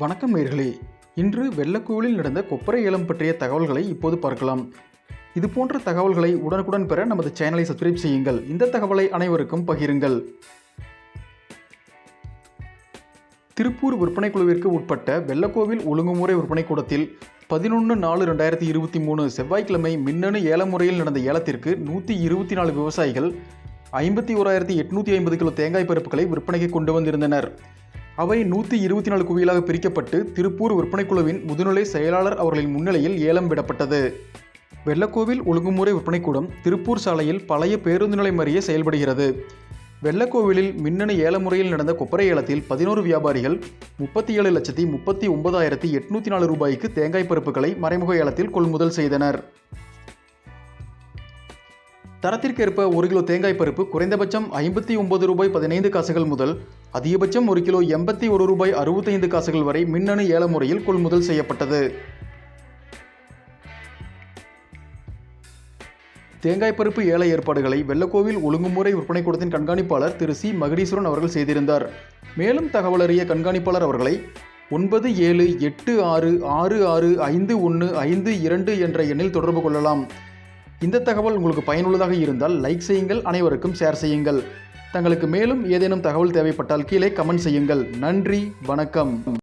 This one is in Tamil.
வணக்கம் நேர்களே. இன்று வெள்ளக்கோவிலில் நடந்த கொப்பரை ஏலம் பற்றிய தகவல்களை இப்போது பார்க்கலாம். இது போன்ற தகவல்களை உடனுக்குடன் பெற நமது சேனலை சப்ஸ்கிரைப் செய்யுங்கள். இந்த தகவலை அனைவருக்கும் பகிருங்கள். திருப்பூர் விற்பனை குழுவிற்கு உட்பட்ட வெள்ளக்கோவில் ஒழுங்குமுறை விற்பனை கூடத்தில் பதினொன்று நாலு ரெண்டாயிரத்தி இருபத்தி மூணு செவ்வாய்க்கிழமை மின்னணு ஏல முறையில் நடந்த ஏலத்திற்கு நூற்றி இருபத்தி நாலு விவசாயிகள் ஐம்பத்தி ஓராயிரத்தி எட்நூற்றி ஐம்பது கிலோ தேங்காய் பருப்புகளை விற்பனைக்கு கொண்டு வந்திருந்தனர். அவை நூற்றி இருபத்தி நாலு குவியலாக பிரிக்கப்பட்டு திருப்பூர் விற்பனைக்குழுவின் முதுநிலை செயலாளர் அவர்களின் முன்னிலையில் ஏலம் விடப்பட்டது. வெள்ளக்கோவில் ஒழுங்குமுறை விற்பனைக்கூடம் திருப்பூர் சாலையில் பழைய பேருந்து நிலையம் அறிய செயல்படுகிறது. வெள்ளக்கோவிலில் மின்னணு ஏல முறையில் நடந்த கொப்பரை ஏலத்தில் பதினோரு வியாபாரிகள் முப்பத்தி ஏழு லட்சத்தி முப்பத்தி ஒன்பதாயிரத்தி எட்நூற்றி நாலு ரூபாய்க்கு தேங்காய் பருப்புகளை மறைமுக ஏலத்தில் கொள்முதல் செய்தனர். தரத்திற்கேற்ப ஒரு கிலோ தேங்காய் பருப்பு குறைந்தபட்சம் ஐம்பத்தி ஒன்பது ரூபாய் பதினைந்து காசுகள் முதல் அதிகபட்சம் ஒரு கிலோ எண்பத்தி ஒரு ரூபாய் அறுபத்தைந்து காசுகள் வரை மின்னணு ஏல முறையில் கொள்முதல் செய்யப்பட்டது. தேங்காய் பருப்பு ஏல ஏற்பாடுகளை வெள்ளக்கோவில் ஒழுங்குமுறை விற்பனை கூடத்தின் கண்காணிப்பாளர் திரு சி. மகடீஸ்வரன் அவர்கள் செய்திருந்தார். மேலும் தகவல் அறிய கண்காணிப்பாளர் அவர்களை ஒன்பது ஏழு எட்டு ஆறு ஆறு ஆறு ஐந்து ஒன்று ஐந்து இரண்டு என்ற எண்ணில் தொடர்பு கொள்ளலாம். இந்த தகவல் உங்களுக்கு பயனுள்ளதாக இருந்தால் லைக் செய்யுங்கள் அனைவருக்கும் ஷேர் செய்யுங்கள். தங்களுக்கு மேலும் ஏதேனும் தகவல் தேவைப்பட்டால் கீழே கமெண்ட் செய்யுங்கள். நன்றி வணக்கம்.